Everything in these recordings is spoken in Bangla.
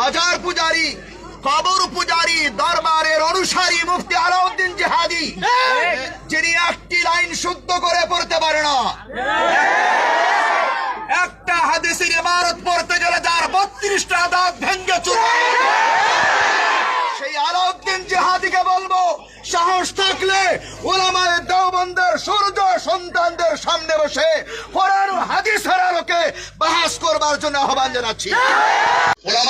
মাজার পূজারি, কবর পূজারি, দরবারের অনুসারী মুফতি আলাউদ্দিন জেহাদি, যিনি একটি লাইন শুদ্ধ করে পড়তে পারে না। একটা হাদিসের ইমারত পড়তে গেলে যার বত্রিশটা দাঁত ভেঙ্গে চুর। সেই আলাউদ্দিন জেহাদিকে বলব, সাহস থাকলে ওলামায় দেওবন্দের সূর্য সন্তানদের সামনে বসে কোরআন হাদিসের আলোকে বাহাস করবার জন্য আহ্বান জানাচ্ছি। ওলামায়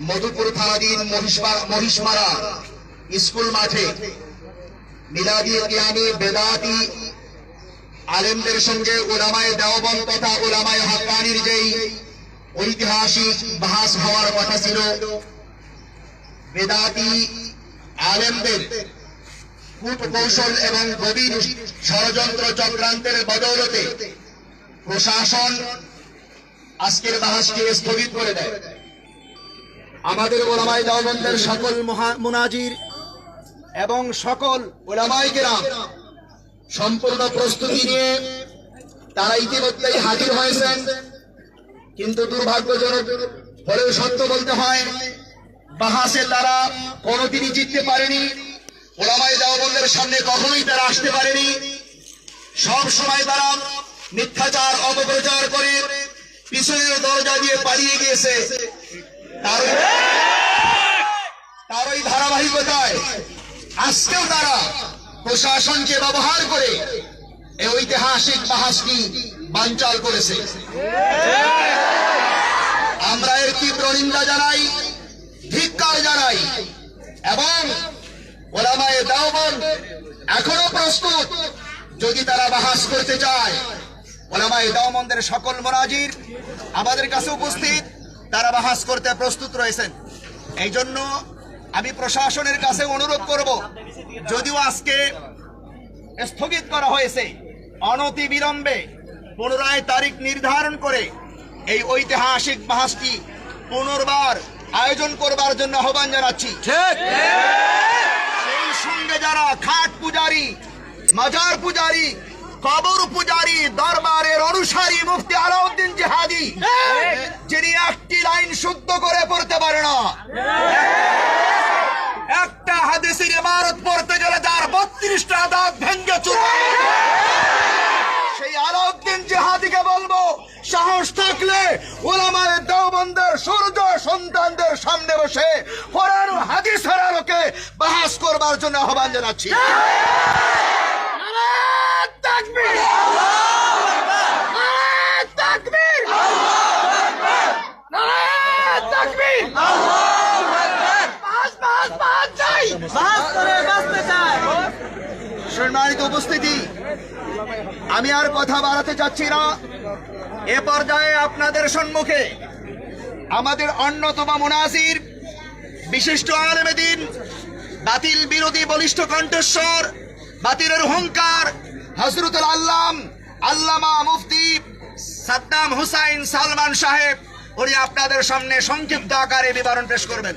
মধুপুর থানাধীন মহিষমা- মহিষমারা স্কুল মাঠে মিলাদি কিয়ামি বেদাতি আলেমদের সঙ্গে ওলামায় দেওবন তথা ওলামায় হাক্কানির যেই ঐতিহাসিক বাহাস হওয়ার কথা ছিল, বেদাতি আলেমদের কূট কৌশল এবং গভীর ষড়যন্ত্র চক্রান্তের বদৌলতে প্রশাসন আজকের বাহাসকে স্থগিত করে দেয়। আমাদের ওলামাই দাওবন্দের সকল মুনাজির এবং সকল ওলামাই কেরাম সম্পূর্ণ প্রস্তুতি নিয়ে তারা ইতিমধ্যেই হাজির হয়েছেন। কিন্তু দুর্ভাগ্যজনক হলেও সত্য বলতে হয়, বাহাসে তারা কোনোদিনই জিততে পারেনি। ওলামাই দেওবন্দের সামনে কখনোই তারা আসতে পারেনি। সব সময় তারা মিথ্যাচার, অপপ্রচার করে পিছনের দরজা দিয়ে পালিয়ে গিয়েছে তার তার ওই আজকেও তারা প্রশাসনকে ব্যবহার করে এই ঐতিহাসিক বাহাসটি বানচাল করেছে। আমরা এর তীব্র নিন্দা জানাই, ধিক্কার জানাই এবং ওলামায়ে দেওবন্দ এখনও প্রস্তুত যদি তারা বাহাস করতে চায়। ওলামায়ে দেওবন্দের সকল মোনাজির আমাদের কাছে উপস্থিত, তারা বাহাস করতে প্রস্তুত রয়েছেন। এই জন্য আমি প্রশাসনের কাছে অনুরোধ করব যদিও আজকে স্থগিত করা হয়েছে অনতি বিলম্বে পুনরায় তারিখ নির্ধারণ করে এই ঐতিহাসিক বাহাসটি পুনর্বার আয়োজন করবার জন্য আহ্বান জানাচ্ছি। সেই সঙ্গে যারা খাট পূজারি মাজার পূজারি কবর পূজারি দরবারের অনুসারী মুফতি আলাউদ্দিন জেহাদি যিনি একটি লাইন শুদ্ধ করে পড়তে পারে না। হাদিসের ইমারত পড়তে গেলে যার বত্রিশটা দাঁত ভেঙ্গে চুর সেই আলাউদ্দিন জেহাদিকে বলব, সাহস থাকলে ওলামায় দেওবন্দের সূর্য সন্তানদের সামনে বসে কোরআন ও হাদিসের আলোকে বাহাস করবার জন্য আহ্বান জানাচ্ছি। নারায়ে তাকবীর! নারায়ে তাকবীর! নারায়ে তাকবীর! বাস, বাস, বাস চাই! বাস করে বাঁচতে চায় সম্মানিত উপস্থিতি। আমি আর কথা বাড়াতে চাচ্ছি না। এ পর্যায়ে আপনাদের সম্মুখে আমাদের অন্যতম মুনাসির, বিশিষ্ট আলমেদিন বাতিল বিরোধী বলিষ্ঠ কণ্ঠস্বর, বাতিলের হুঙ্কার হজরতুল আল্লাম, আল্লামা মুফতি সাদ্দাম হুসাইন সালমান সাহেব, উনি আপনাদের সামনে সংক্ষিপ্ত আকারে বিবরণ পেশ করবেন।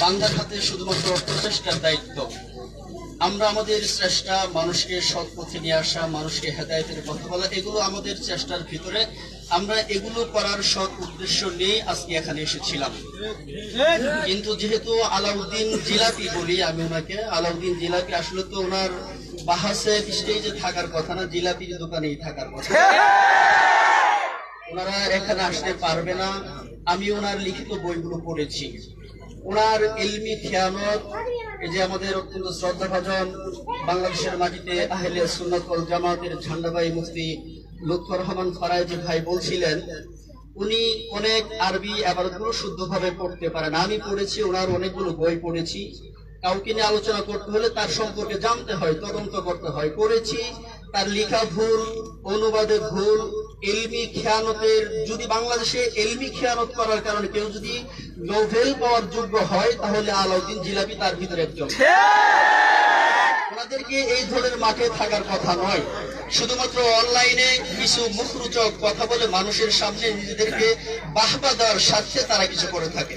বান্দার হাতে শুধুমাত্র প্রচেষ্টার দায়িত্ব। আমরা আমাদের চেষ্টা মানুষকে সৎ পথে নিয়ে আসা মানুষকে হেদায়তের কথা বলা এগুলো আমাদের চেষ্টার ভিতরে আমরা এগুলো করার সৎ উদ্দেশ্য নিয়ে আজকে এখানে এসেছিলাম। কিন্তু যেহেতু আলাউদ্দিন জিলাপি বলি আমি ওনাকে, আলাউদ্দিন জিলাপি আসলে তো ওনার বাহাসের স্টেজে থাকার কথা না, জিলাপির দোকানেই থাকার কথা। ওনারা এখানে আসতে পারবে না। আমি ওনার লিখিত বইগুলো পড়েছি। ওনার এলমি খেয়ানত, এই যে আমাদের অত্যন্ত শ্রদ্ধাভাজন বাংলাদেশের মাটিতে আহলে সুন্নাত জামাতের ঝান্ডাবাই মুফতি লুৎফর রহমান ফরাইজি ভাই বলছিলেন, উনি অনেক আরবি আবারতগুলো শুদ্ধভাবে পড়তে পারেন। আমি পড়েছি, ওনার অনেকগুলো বই পড়েছি। কাউকে নিয়ে আলোচনা করতে হলে তার সম্পর্কে জানতে হয়, তদন্ত করতে হয়। করেছি তার লেখা ভুল, অনুবাদে ভুল, এলমি খেয়ানতের, যদি বাংলাদেশে এলমি খেয়ানত করার কারণে কেউ যদি নোভেল পাওয়ার যোগ্য হয়, তাহলে আলাউদ্দিন জিলাপি তার ভিতরে একজন। ওনাদেরকে এই ধরনের মাঠে থাকার কথা নয়। শুধুমাত্র অনলাইনে কিছু মুখরোচক কথা বলে মানুষের সামনে নিজেদেরকে বাহবা দেওয়ার স্বার্থে তারা কিছু করে থাকে।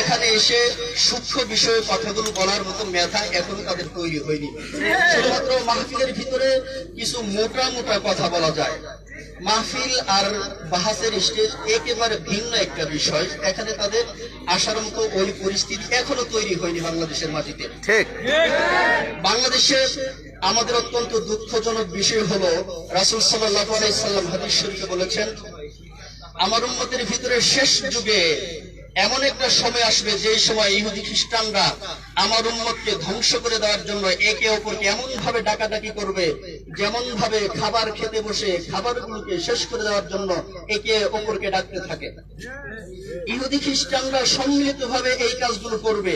এখানে এসে সূক্ষ্ম বিষয়ে কথাগুলো বলার মতো মেধা এখনও তাদের তৈরি হয়নি। শুধুমাত্র মাহফিলের ভিতরে কিছু মোটা মোটা কথা বলা যায়। মাহফিল আর বাহাসের স্টেজ একেবারে ভিন্ন একটা বিষয়। এখানে তাদের আসার মতো ওই পরিস্থিতি এখনও তৈরি হয়নি বাংলাদেশের মাটিতে। ঠিক। বাংলাদেশে আমাদের অত্যন্ত দুঃখজনক বিষয় হলো রাসুল সাল্লাহ আলাইসাল্লাম হাদিস শরীফে বলেছেন আমার উন্মতের ভিতরে শেষ যুগে এমন একটা সময় আসবে যে সময় ইহুদি খ্রিস্টানরা আমার উম্মতকে ধ্বংস করে দেওয়ার জন্য একে অপরকে এমন ভাবে ডাকাডাকি করবে যেমন ভাবে খাবার খেতে বসে খাবারগুলোকে শেষ করে দেওয়ার জন্য একে অপরকে ডাকতে থাকে। ইহুদি খ্রিস্টানরা সম্মিলিত ভাবে এই কাজগুলো করবে।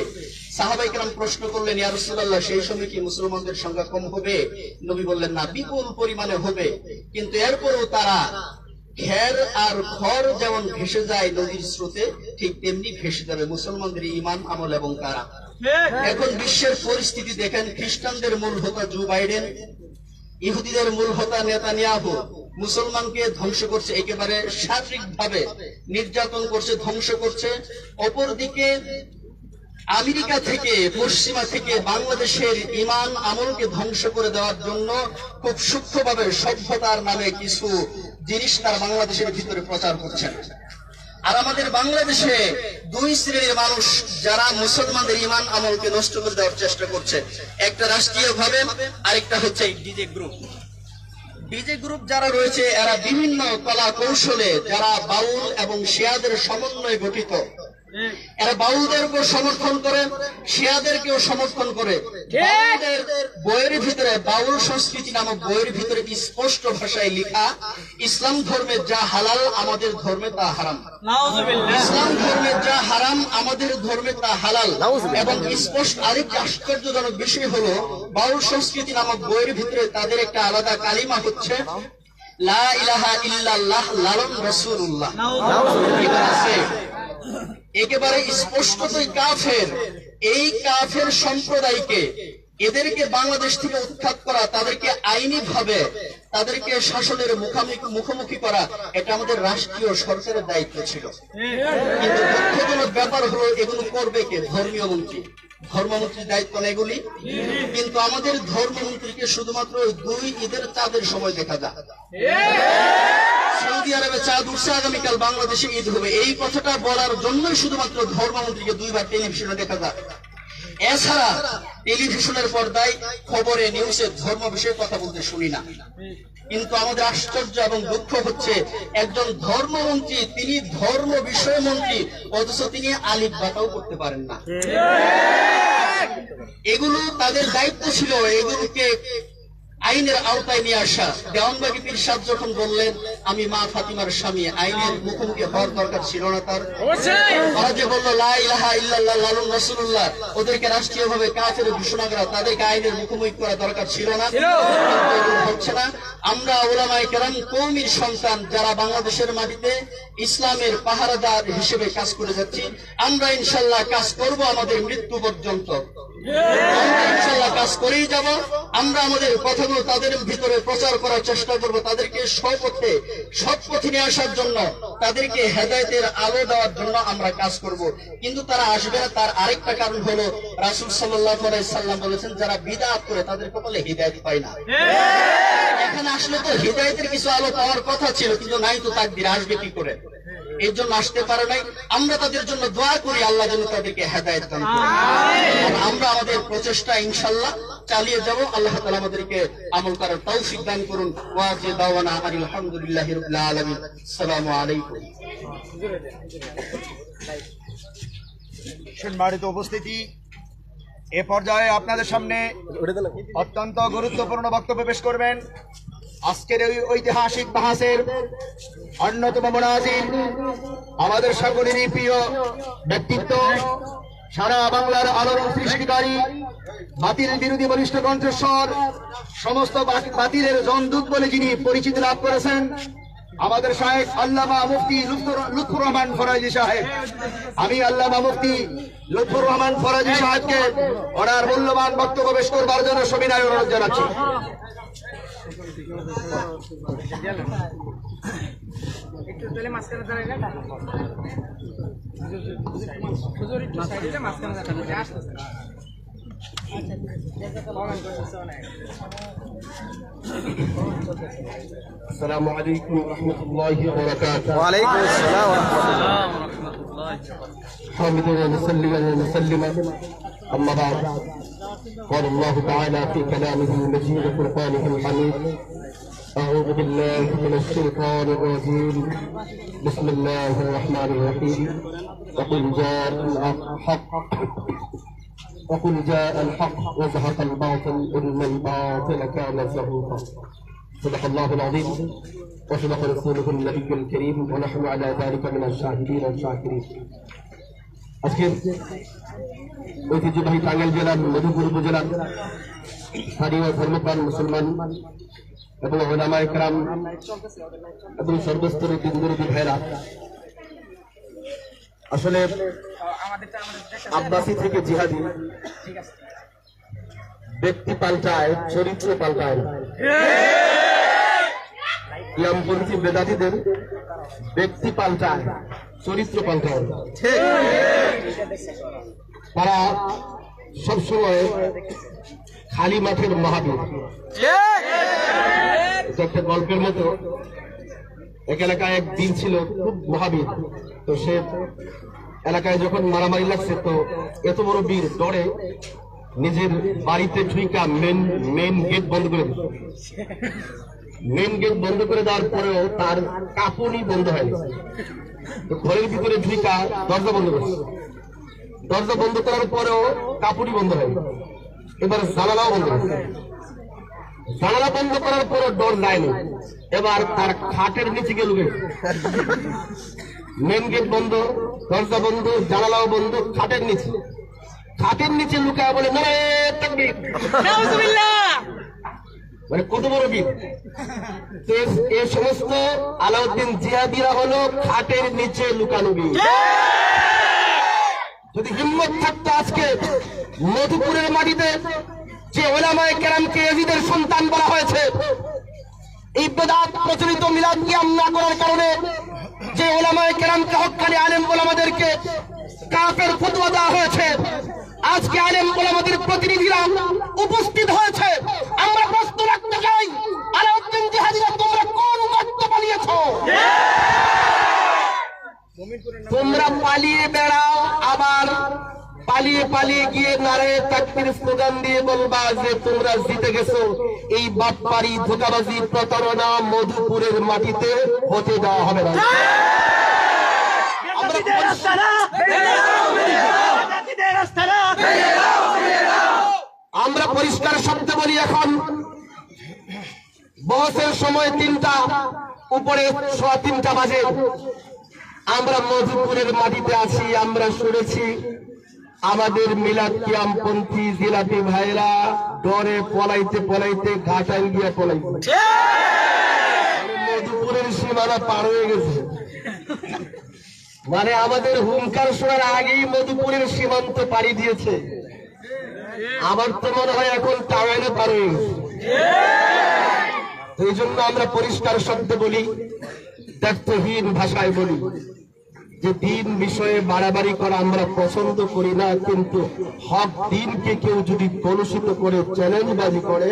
সাহাবাইকেরাম প্রশ্ন করলেন, ইয়া রাসূলুল্লাহ, সেই সময় কি মুসলমানদের সংখ্যা কম হবে? নবী বললেন, না, বিপুল পরিমাণে হবে। কিন্তু এরপরও তারা ঘের আর খড় যেমন ভেসে যায় নদীর স্রোতে, ঠিক তেমনি ভেসে যাবে মুসলমানদের ইমান আমল এবং তারা এখন বিশ্বের পরিস্থিতি দেখেন, খ্রিস্টানদের মূল হোতা জো বাইডেন, ইহুদিদের মূল হোতা নেতানিয়াহু। মুসলমানকে ধ্বংস করছে একেবারে শারীরিক ভাবে নির্যাতন করছে, ধ্বংস করছে। অপরদিকে আমেরিকা থেকে, পশ্চিমা থেকে বাংলাদেশের ইমান আমলকে ধ্বংস করে দেওয়ার জন্য খুব সূক্ষ্মভাবে সভ্যতার নামে কিছু জিনিস তারা বাংলাদেশের ভিতরে প্রচার করছেন। আর আমাদের বাংলাদেশে দুই শ্রেণির মানুষ যারা মুসলমানদের ইমান আমলকে নষ্ট করে দেওয়ার চেষ্টা করছে। একটা রাষ্ট্রীয় ভাবে আরেকটা হচ্ছে ডিজে গ্রুপ। ডিজে গ্রুপ যারা রয়েছে, এরা বিভিন্ন কলা কৌশলে যারা বাউল এবং শিয়াদের সমন্বয়ে গঠিত। এরা বাউলদের উপর সমর্থন করে শিয়াদেরকেও সমর্থন করে। বইয়ের ভিতরে বাউল সংস্কৃতি নামক বইয়ের ভিতরে স্পষ্ট ভাষায় লেখা ইসলাম ধর্মে যা হালাল আমাদের ধর্মে তা হারাম। ইসলাম ধর্মে যা হারাম আমাদের ধর্মে তা হালাল। এবং স্পষ্ট আরেকটি আশ্চর্যজনক বিষয় হলো বাউল সংস্কৃতি নামক বইয়ের ভিতরে তাদের একটা আলাদা কালিমা হচ্ছে লা ইলাহা ইল্লাল্লাহ লালন রাসূলুল্লাহ। আছে একেবারে স্পষ্টতই কাফের। এই কাফের সম্প্রদায়কে এদেরকে বাংলাদেশ থেকে উৎখাত করা, তাদেরকে আইনি ভাবে তাদেরকে শাসনের মুখামুখি, মুখোমুখি করা, এটা আমাদের রাষ্ট্রীয় সরকারের দায়িত্ব ছিল। কিন্তু দুঃখজনক ব্যাপার হলো, এগুলো করবে কে? ধর্মীয় মন্ত্রী। ধর্মমন্ত্রীর দায়িত্ব না এগুলি। কিন্তু আমাদের ধর্মমন্ত্রীকে শুধুমাত্র দুই ঈদের চাঁদের সময় দেখা যায়। সৌদি আরবে চাঁদ উঠছে আগামীকাল বাংলাদেশে ঈদ হবে। এই কথাটা বলার জন্যই শুধুমাত্র ধর্মমন্ত্রীকে দুইবার টেলিভিশনে দেখা যায়। এছাড়া টেলিভিশনের পর্দায় খবরে নিউজে ধর্ম বিষয়ে কথা বলতে শুনি না। কিন্তু আমাদের আশ্চর্য এবং দুঃখ হচ্ছে একজন ধর্মমন্ত্রী তিনি ধর্ম বিষয় মন্ত্রী অথচ তিনি আলিফ বাটাও করতে পারেন না। এগুলো তাদের দায়িত্ব ছিল এগুলোকে আইনের আওতায় নিয়ে আসা। দেওয়ানবাগি পীর সাহেব যখন বললেন আমি মা ফাতিমার স্বামী আইনের মুখোমুখি হওয়ার দরকার ছিল না তার। ওরা যে বলল লা ইলাহা ইল্লাল্লাহ লালুন রাসূলুল্লাহ। ওদেরকে রাষ্ট্রীয়ভাবে কাফের ঘোষণা করা তাদেরকে আইনের মুখোমুখি করা দরকার ছিল না। হচ্ছে না। আমরা ওলামায়ে কেরাম কৌমির সন্তান যারা বাংলাদেশের মাটিতে ইসলামের পাহারাদার হিসেবে কাজ করে যাচ্ছি আমরা ইনশাল্লাহ কাজ করব আমাদের মৃত্যু পর্যন্ত। কাজ করেই যাব। আমরা আমাদের কথাগুলো তাদের ভিতরে প্রচার করার চেষ্টা করব, তাদেরকে সপথে সৎ নিয়ে আসার জন্য, তাদেরকে হেদায়তের আলো দেওয়ার জন্য আমরা কাজ করব। কিন্তু তারা আসবে না, তার আরেকটা কারণ হলো, রাসুল সাল্লাহ সাল্লাম বলেছেন, যারা বিদাত করে, তাদের কপালে হৃদায়ত পায় না। এখানে আসলে তো হৃদায়তের কিছু আলো পাওয়ার কথা ছিল, কিন্তু নাই তো তাকদির, আসবে কি করে? এর জন্য আসতে পারে নাই। আমরা তাদের জন্য দোয়া করি, আল্লাহ যেন তাদেরকে হেদায়ত দান আমরা আমাদের প্রচেষ্টা ইনশাল্লাহ চালিয়ে যাব। আল্লাহ তালা আমাদেরকে আমল করার তৌফিক দান করুন। আলহামদুলিল্লাহ সালামু আলাইকুম। সম্মানিত উপস্থিতি। এ পর্যায়ে আপনাদের সামনে অত্যন্ত গুরুত্বপূর্ণ বক্তব্য পেশ করবেন। আজকের ওই ঐতিহাসিক বাহাসের অন্যতম মনাজির আমাদের সকলেরই প্রিয় ব্যক্তিত্ব, সারা বাংলার আলোড়ন সৃষ্টিকারী, বাতিল বিরোধী বলিষ্ঠ কণ্ঠস্বর, সমস্ত বাতিলের জনদূত বলে যিনি পরিচিতি লাভ করেছেন, আমাদের সাহেব আল্লামা মুফতি লুৎফুর রহমান ফরাজি সাহেব। আমি আল্লামা মুফতি লুৎফুর রহমান ফরাজি সাহেবকে ওনার মূল্যবান বক্তব্য পেশ করবার জন্য সবিনয় অনুরোধ জানাচ্ছি। একটু তাহলে মাঝখানে দাঁড়াইলে হুজুর একটু সাইডে মাঝখানে দাঁড়াইলে আসতেছে السلام عليكم ورحمة الله وبركاته ওয়ালাইকুম আসসালাম ওয়া রাহমাতুল্লাহ حامدا ونسلما ونسلما أما بعد قال الله تعالى في كلامه المجيد وفرقانه الحميد. أعوذ بالله من الشيطان الرجيم. بسم الله الرحمن الرحيم. وقل جاء الحق. وقل جاء الحق وزهق الباطل إن الباطل كان زهوقا. صدق الله العظيم. وصدق رسوله النبي الكريم. ونحن على ذلك من الشاهدين والشاكرين. আজকের ঐতিহ্যবাহী টাঙ্গাইল জেলার মধুপুর উপজেলার স্থানীয় ধর্মপ্রাণ মুসলমান এবং ওলামা একরাম এবং সর্বস্তরের দিনগুরুদি ভাইরা আসলে আব্বাসী থেকে জিহাদি ব্যক্তি পাল্টায়, চরিত্র পাল্টায় না। ইয়ামপন্থী বেদাতিদের ব্যক্তি পাল্টায় চরিত্র পাল্টায় না। তারা সবসময় খালি মাঠের মহাবীর। একটা গল্পের মতো এক এলাকায় এক দিন ছিল খুব মহাবীর। তো সে এলাকায় যখন মারামারি লাগছে তো এত বড় বীর ডরে নিজের বাড়িতে ঢুইকা মেন মেন গেট বন্ধ করে দিত মেন গেট বন্ধ করে দেওয়ার পরেও তার কাপড়ই বন্ধ হয়নি। ঘরের ভিতরে ঢুইকা দরজা বন্ধ করেছে। দরজা বন্ধ করার পরেও কাপড়ই বন্ধ হয়নি। এবার জানালাও বন্ধ করেছে। জানালা বন্ধ করার পরও ডর যায়নি। এবার তার খাটের নিচে গিয়ে লুকে মেন গেট বন্ধ, দরজা বন্ধ, জানালাও বন্ধ, খাটের নিচে। খাটের নিচে লুকায় বলে তাকবীর। মানে কত বড় বীর এ- সমস্ত আলাউদ্দিন জিহাদিরা হলো খাটের নিচে লুকানো বীর যদি হিম্মত থাকতো আজকে মধুপুরের মাটিতে যে ওলামায় কেরামকে এজিদের সন্তান বলা হয়েছে, এই বেদাত প্রচলিত মিলাদ নিয়াম না করার কারণে যে ওলামায় কেরামকে হকানি আলেম ওলামাদেরকে কাফের ফতোয়া দেওয়া হয়েছে আজকে আলেম ওলামাদের প্রতিনিধিরা উপস্থিত হয়েছে। আমরা প্রশ্ন রাখতে চাই আলাউদ্দিন জিহাদিরা তোমরা কোন মত বানিয়েছো তোমরা পালিয়ে বেড়াও আবার পালিয়ে পালিয়ে গিয়ে নারে তাকবির স্লোগান দিয়ে বলবা যে তোমরা জিতে গেছো। এই বাটপারি ধোকাবাজি প্রতারণা মধুপুরের মাটিতে হতে দেওয়া হবে না। আমরা পরিষ্কার শব্দে বলি এখন। বহসের সময় তিনটা উপরে সোয়া তিনটা বাজে। আমরা মধুপুরের মাটিতে আছি আমরা শুনেছি আমাদের মিলাদ কিয়ামপন্থী জিলাপি ভাইরা ডরে পলাইতে পলাইতে ঘাটাইল গিয়া পলাইতে মধুপুরের সীমানা পার হয়ে গেছে। মানে আমাদের হুঙ্কার শোনার আগেই মধুপুরের সীমান্ত পাড়ি দিয়েছে। আমার তো মনে হয় এখন টাঙাইলে পারে। এই জন্য আমরা পরিষ্কার শব্দে বলি দায়িত্বহীন ভাষায় বলি, যে দিন বিষয়ে বাড়াবাড়ি করা আমরা পছন্দ করি না, কিন্তু হক দিনকে কেউ যদি কলুষিত করে, চ্যালেঞ্জবাজি করে,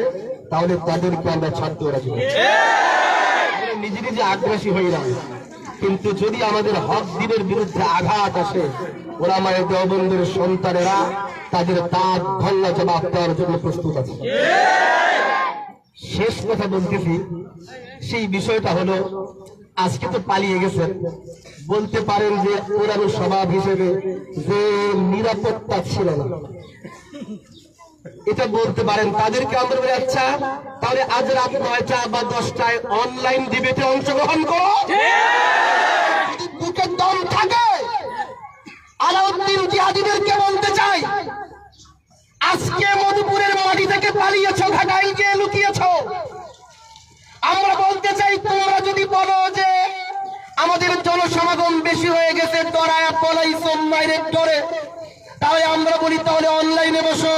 তাহলে তাদেরকে আমরা ছাড়তে। আমরা নিজে নিজে আগ্রাসী হই না। কিন্তু যদি আমাদের হক দিনের বিরুদ্ধে আঘাত আসে ওরা মায়ের দেওবন্দের সন্তানেরা তাদের তাঁত ভাল্লা জবাব দেওয়ার জন্য প্রস্তুত আছে। শেষ কথা বলতেছি, সেই বিষয়টা হলো, আজকে তো পালিয়ে গেছেন বলতে পারেন যে পুরানো স্বভাব হিসেবে যে নিরাপত্তা ছিল না। এটা বলতে পারেন তাদেরকে আমরা আচ্ছা তাহলে আজ রাত নয়টা বা দশটায় অনলাইন ডিবেটে অংশগ্রহণ করো। বুকের দম থাকে, আলাউদ্দিন আজকে মধুপুরের মাটি থেকে লুকিয়েছ। আমরা বলতে চাই, তোমরা যদি বলো যে আমাদের জনসমাগম বেশি হয়ে গেছে তাহলে আমরা বলি তাহলে অনলাইনে বসো।